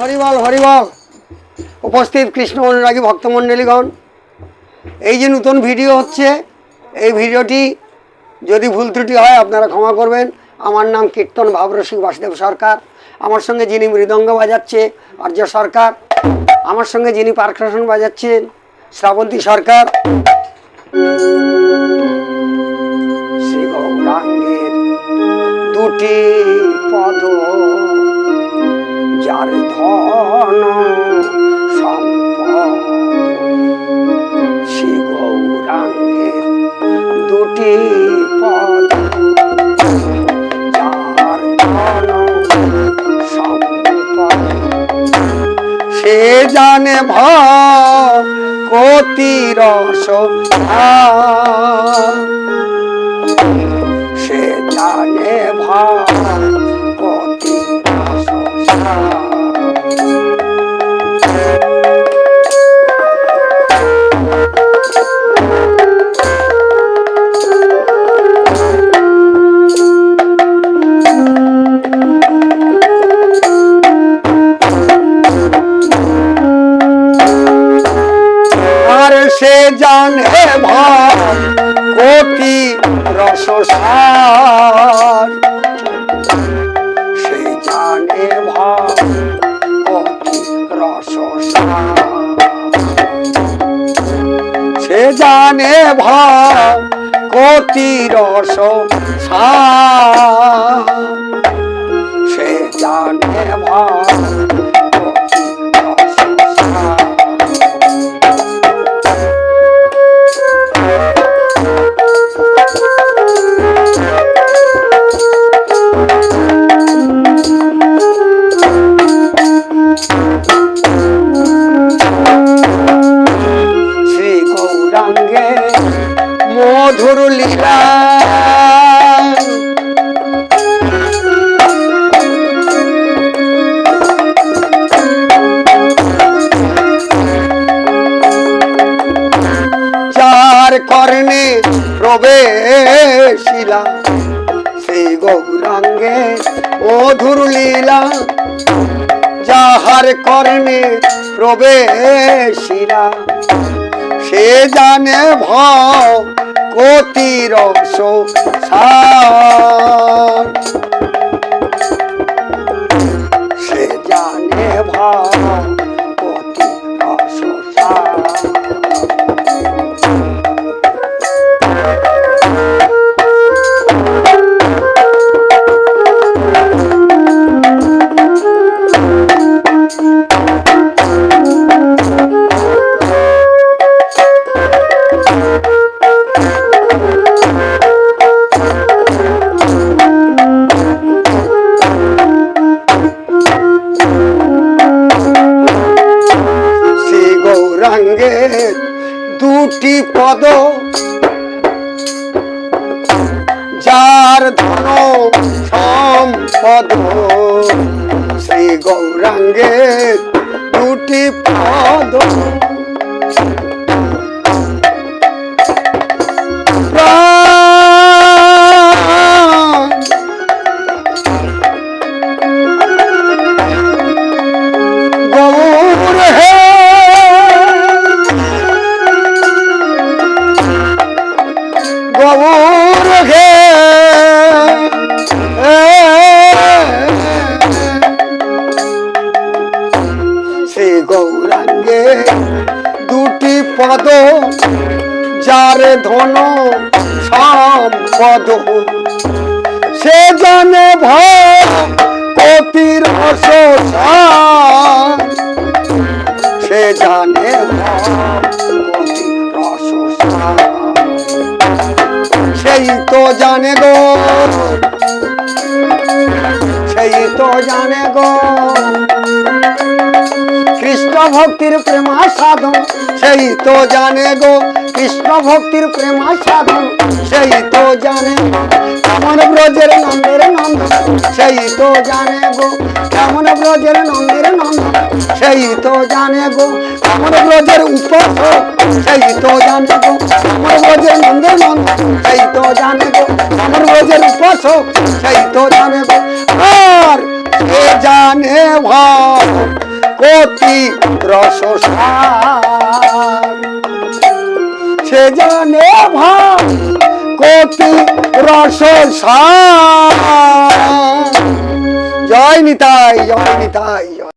হরিবল হরিবল। উপস্থিত কৃষ্ণ অনুরাগী ভক্তমণ্ডলীগণ। এই যে নতুন ভিডিও হচ্ছে, এই ভিডিওটি যদি ভুল ত্রুটি হয়, আপনারা ক্ষমা করবেন। আমার নাম কীর্তন ভাবরসিক বাসুদেব সরকার। আমার সঙ্গে যিনি মৃদঙ্গ বাজাচ্ছে, আর্য সরকার। আমার সঙ্গে যিনি পারকাশন বাজাচ্ছেন, শ্রাবন্তী সরকার। শ্রী গৌরাঙ্গের দুটি পদ যার ধন গৌরাঙ্গের দুটি পদ সে জানে ভতি রস সে জানে ভতি সে জানে ভতি রস সে জানে ভতি রস সে জানে ভতি রস সে জানে ভতি লীলা চার কর্ণে প্রবেশিলা শ্রী গৌরাঙ্গে মধুর লীলা। যাহার কর্ণে প্রবেশিলা সে জানে ভতি রস সে গৌরাঙ্গের দুটি পদ। যার ধন সম্পদ শ্রী গৌরাঙ্গে দুটি পদ। যার ধন সম্পদ সে জানে ভতির সে জানে সেই তো জানে গো, সেই তো জানে গো। ভক্তির প্রেমা সাধন সেই তো জানে গো কৃষ্ণ ভক্তির প্রেমা সাধন সেই তো জানে কেমন ব্রজের নন্দের নন্দ, সেই তো জানে গো কেমন ব্রজের নন্দের নন্দ, সেই তো জানে গো কেমন ব্রজের উপাস সেই তো জানে গো কেমন ব্রজের নন্দের নন্দ, সেই তো জানে গো কেমন ব্রজের উপাস সেই তো জানে গো। আর জানে ভাব অতি সে জানে ভাই কতি রস জয় নিতাই জয় নিতাই